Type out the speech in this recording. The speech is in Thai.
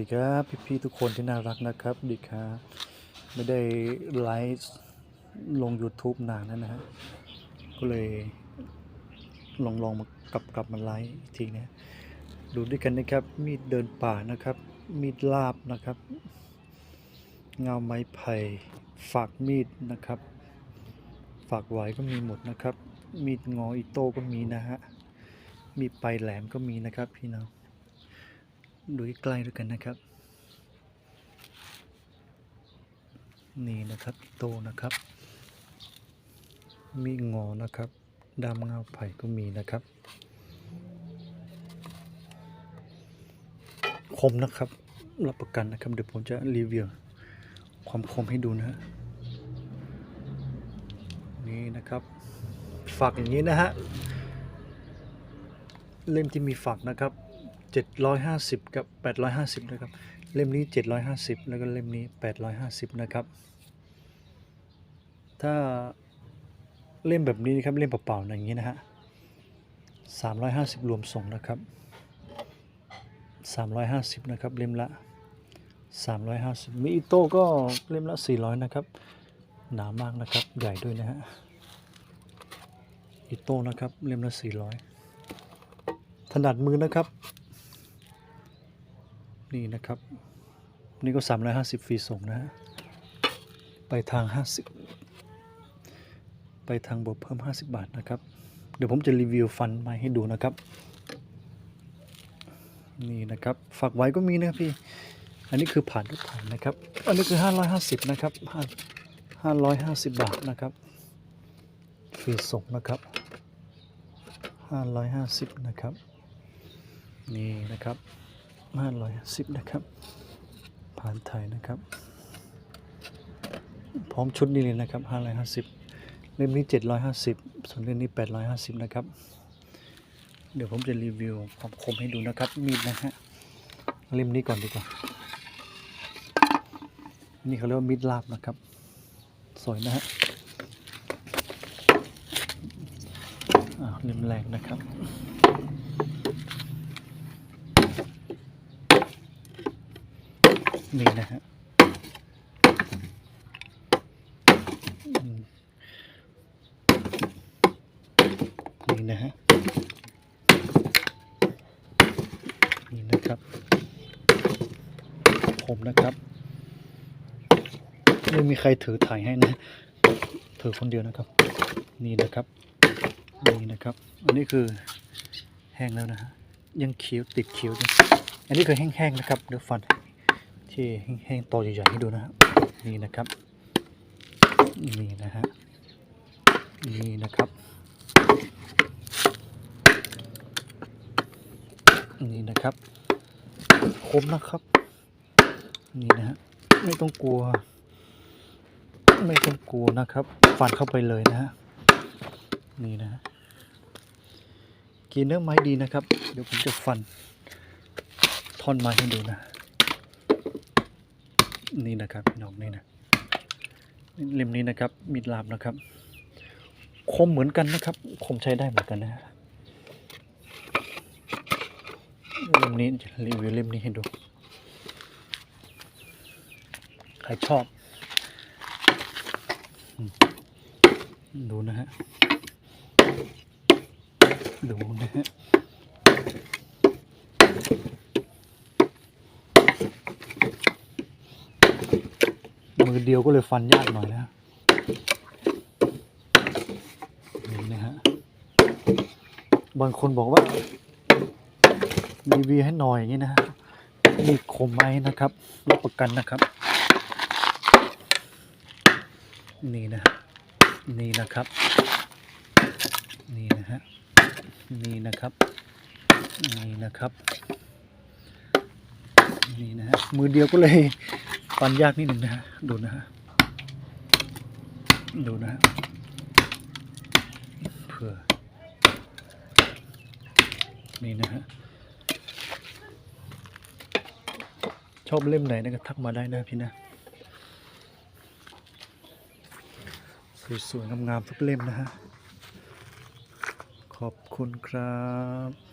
ดีครับพี่ๆทุกคนที่น่ารักนะครับดีครับไม่ได้ไลฟ์ลง YouTube นานแล้วนะฮะก็เลยลองลองมากลับกลับมาไลฟ์อีกทีนะดูด้วยกันนะครับ มีดเดินป่านะครับ มีดลาบนะครับ เงาไม้ไผ่ฝากมีดนะครับ ฝากไหวก็มีหมดนะครับ มีดงออิโต้ก็มีนะฮะมีปลายแหลมก็มีนะครับพี่น้อง ดูใกล้ๆด้วยกันนะครับ นี่นะครับโตนะครับ มีงอนะครับดามเงาไผ่ก็มีนะครับ คมนะครับ รับประกันนะครับ เดี๋ยวผมจะรีวิวความคมให้ดูนะฮะนี่นะครับ ฝักอย่างนี้นะฮะ เล่มที่มีฝักนะครับ 750 กับ 850 นะครับ เล่มนี้ 750 แล้วก็เล่มนี้ 850 นะครับ ถ้าเล่มแบบนี้นะครับ เล่มเปล่าๆอย่างนี้นะฮะ 350 รวมส่งนะครับ 350 นะครับ เล่มละ 350 มีอิโต้ก็เล่มละ 400 นะครับ หนามากนะครับ ใหญ่ด้วยนะฮะ อิโต้นะครับ เล่มละ 400ถนัดมือนะครับ นี่นะครับ นี่ก็ 350 ฟรีส่งนะฮะไปทาง 50 ไปทางบวกเพิ่ม 50 บาทนะครับ เดี๋ยวผมจะรีวิวฟันม้ให้ดูนะครับ นี่นะครับฝากไว้ก็มีนะพี่ อันนี้คือผ่านทุกผ่านนะครับ อันนี้คือ 550 นะครับ 550 บาทนะครับฟรีส่งนะครับ 550 นะครับ นี่นะครับ 510นะครับ ผ่านไทยนะครับ พร้อมชุดนี้เลยนะครับ550เล่มนี้750ส่วนเล่มนี้850นะครับ เดี๋ยวผมจะรีวิวความคมให้ดูนะครับ มีดนะฮะเล่มนี้ก่อนดีกว่า นี่เขาเรียกว่ามีดลาบนะครับ สวยนะฮะเล่มแรกนะครับ นี่นะฮะนี่นะฮะนี่นะครับผมนะครับไม่มีใครถือถ่ายให้นะถือคนเดียวนะครับ นี่นะครับนี่นะครับ อันนี้คือแห้งแล้วนะฮะยังเขียวติดเขียวอยู่อันนี้คือแห้งๆนะครับเดี๋ยวฟัน ที่แห้งๆตอใหญ่ๆให้ดูนะครับนี่นะครับนี่นะฮะนี่นะครับนี่นะครับคมนะครับ นี่นะฮะไม่ต้องกลัว ไม่ต้องกลัวนะครับ ฟันเข้าไปเลยนะฮะนี่นะฮะกินเนื้อไม้ดีนะครับ เดี๋ยวผมจะฟันท่อนไม้ให้ดูนะ นี่นะครับพี่น้องนี่นะเล่มนี้นะครับมีดลาบนะครับ คมเหมือนกันนะครับ คมใช้ได้เหมือนกันนะฮะเล่มนี้รีวิวเล่มนี้ให้ดูใครชอบ ดูนะฮะ ดูนะฮะ เดียวก็เลยฟันยากหน่อยนะนี่นะฮะบางคนบอกว่ารีวิวให้หน่อยอย่างนี้นะฮะนี่คมไหมนะครับรับประกันนะครับ นี่นะนี่นะครับ นี่นะฮะนี่นะครับ นี่นะครับ นี่นะฮะมือเดียวก็เลย ฟันยากนิดหนึ่งนะฮะ ดูนะฮะ ดูนะฮะเผื่อ นี่นะฮะ ชอบเล่มไหนนะก็ทักมาได้นะพี่นะ สวยๆงามๆทุกเล่มนะฮะ ขอบคุณครับ